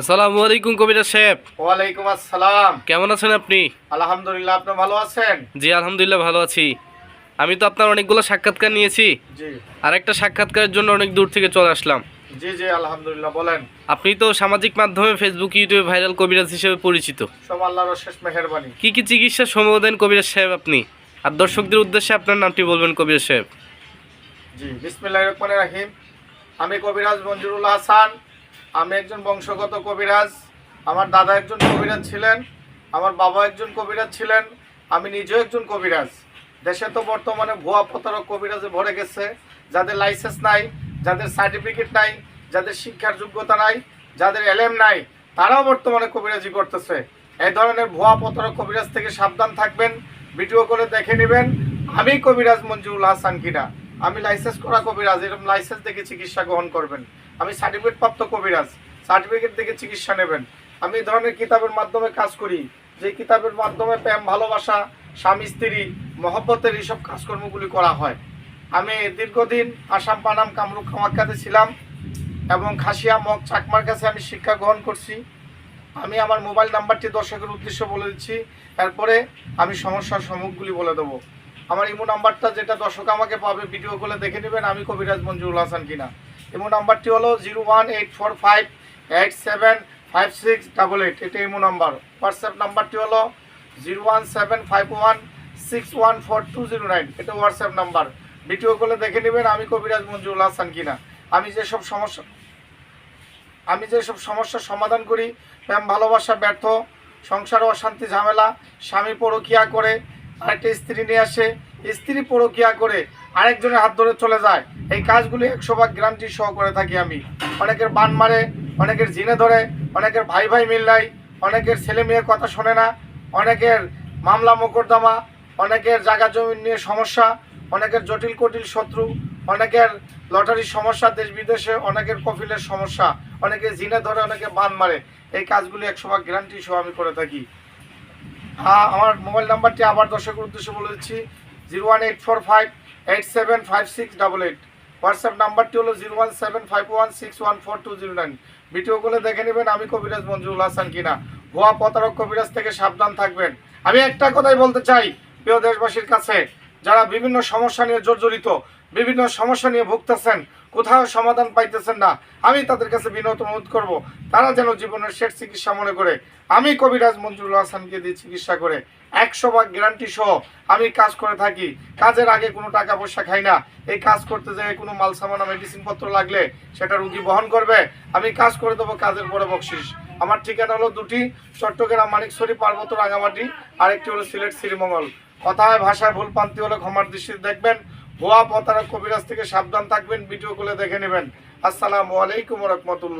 আসসালামু আলাইকুম কবিরা সাহেব। ওয়ালাইকুম আসসালাম। কেমন আছেন আপনি? আলহামদুলিল্লাহ আপনি ভালো আছেন? জি আলহামদুলিল্লাহ ভালো আছি। আমি তো আপনার অনেকগুলো সাক্ষাৎকার নিয়েছি। জি। আর একটা সাক্ষাৎকারের জন্য অনেক দূর থেকে চলে আসলাম। জি জি আলহামদুলিল্লাহ বলেন। আপনি তো সামাজিক মাধ্যমে ফেসবুক ইউটিউবে ভাইরাল কবিরাজ হিসেবে পরিচিত। সব আল্লাহর শেষ মেহেরবানি। কি কি চিকিৎসা সময় দেন কবিরাজ সাহেব আপনি? আর দর্শকদের উদ্দেশ্যে আপনার নামটি বলবেন কবিরাজ সাহেব। জি বিসমিল্লাহির রহমানির রহিম। আমি কবিরাজ মঞ্জুরুল হাসান আমি একজন বংশগত কবিরাজ, আমার দাদা একজন কবিরাজ ছিলেন, আমার বাবা একজন কবিরাজ ছিলেন, আমি নিজেও একজন কবিরাজ। দেশে তো বর্তমানে ভুয়া প্রতারক কবিরাজে ভরে গেছে, যাদের লাইসেন্স নাই, যাদের সার্টিফিকেট নাই, যাদের শিক্ষার যোগ্যতা নাই, যাদের এলএম নাই, তারাও বর্তমানে কবিরাজি করতেছে। এই ধরনের ভুয়া প্রতারক কবিরাজ থেকে সাবধান থাকবেন ভিডিও করে দেখে নেবেন, আমি কবিরাজ মঞ্জুরুল হাসান কিনা। আমি লাইসেন্স করা কবিরাজ, এরকম লাইসেন্স দেখে চিকিৎসা গ্রহণ করবেন। আমি সার্টিফিকেট প্রাপ্ত কবিরাজ সার্টিফিকেট দেখে চিকিৎসা নেবেন। আমি এই ধরনের কিতাবের মাধ্যমে কাজ করি। যে কিতাবের মাধ্যমে প্রেম, ভালোবাসা, স্বামী, স্ত্রী, মহব্বতের এইসব কাজকর্মগুলি করা হয়। আমি দীর্ঘদিন আসাম পানাম কামরূপ কামাখ্যাতে ছিলাম এবং খাসিয়া মগ চাকমার কাছে আমি শিক্ষা গ্রহণ করছি। আমি আমার মোবাইল নাম্বারটি দর্শকের উদ্দেশ্য বলে দিচ্ছি। এরপরে আমি সমস্যার সম্মুখগুলি বলে দেবো। আমার ইমো নাম্বারটা যেটা দর্শক আমাকে পাবে ভিডিও করে দেখে নেবেন আমি কবিরাজ মঞ্জুরুল হাসান কিনা। ইমো নাম্বারটি হলো zero one eight four five eight seven five six double eight, এটা ইমো নাম্বার। হোয়াটসঅ্যাপ নাম্বারটি হলো zero one seven five one six one four two zero nine, এটা হোয়াটসঅ্যাপ নাম্বার। ভিডিও করে দেখে নেবেন আমি কবিরাজ মঞ্জুরুল হাসান কিনা। আমি যেসব সমস্যা আমি যেসব সমস্যার সমাধান করি, প্রেম, ভালোবাসা, ব্যর্থ, সংসার অশান্তি, ঝামেলা, স্বামী পরকিয়া করে আরেকটা স্ত্রী নিয়ে আসে। স্ত্রী পরকিয়া করে আরেকজনের হাত ধরে চলে যায়। এই কাজগুলি একশো ভাগ গ্যারান্টি সহ করে থাকি আমি। অনেকের বান মারে, অনেকের জিনে ধরে, অনেকের ভাই ভাই মিল্লাই অনেকের ছেলে মেয়ে কথা শোনে না, অনেকের মামলা মোকদ্দমা, অনেকের জায়গা জমি নিয়ে সমস্যা, অনেকের জটিল কটিল শত্রু, অনেকের লটারির সমস্যা দেশ বিদেশে, অনেকের কফিলের সমস্যা, অনেকে জিনে ধরে, অনেকে বান মারে। এই কাজগুলি একশো ভাগ গ্যারান্টি সহ আমি করে থাকি। আমার মোবাইল নাম্বারটি আবার দর্শকের উদ্দেশ্যে বলে দিচ্ছি, zero one eight four five eight seven five six double eight. WhatsApp নাম্বারটি হলো zero one seven five one six one four two zero nine. Video করে দেখে নেবেন আমি কবিরাজ মঞ্জুরুল হাসান কিনা। ভুয়া প্রতারক কবিরাজ থেকে সাবধান থাকবেন। আমি একটা কথাই বলতে চাই, প্রিয় দেশবাসীর কাছে, যারা বিভিন্ন সমস্যা নিয়ে জর্জরিত, বিভিন্ন সমস্যা নিয়ে ভুগতেছেন কোথাও সমাধান পাইতেছেন না। আমি তাদের কাছে বিনত অনুরোধ করব। তারা যেন জীবনের শেষ চিকিৎসা মনে করে। আমি কবিরাজ মঞ্জুরুল হাসানকে দিয়ে চিকিৎসা করে। একশো ভাগ গ্যারান্টি সহ আমি কাজ করে থাকি। কাজের আগে কোনো টাকা পয়সা খাই না। এই কাজ করতে যেয়ে কোনো মাল সামানা মেডিসিন পত্র লাগলে সেটা রুগী বহন করবে। আমি কাজ করে দেবো কাজের পরে বকশিস। আমার ঠিকানা হলো দুটি, চট্টগ্রাম মানিকছড়ি, পার্বত্য রাঙামাটি। আরেকটি হলো সিলেট, শ্রীমঙ্গল। কথায়, ভাষায় ভুল পান্তি হলে ক্ষমার দৃষ্টিতে দেখবেন। ভুয়া প্রতারক কবিরাজ থেকে সাবধান থাকবেন ভিডিও করে দেখে নেবেন। আসসালামু আলাইকুম রহমতুল্লাহ।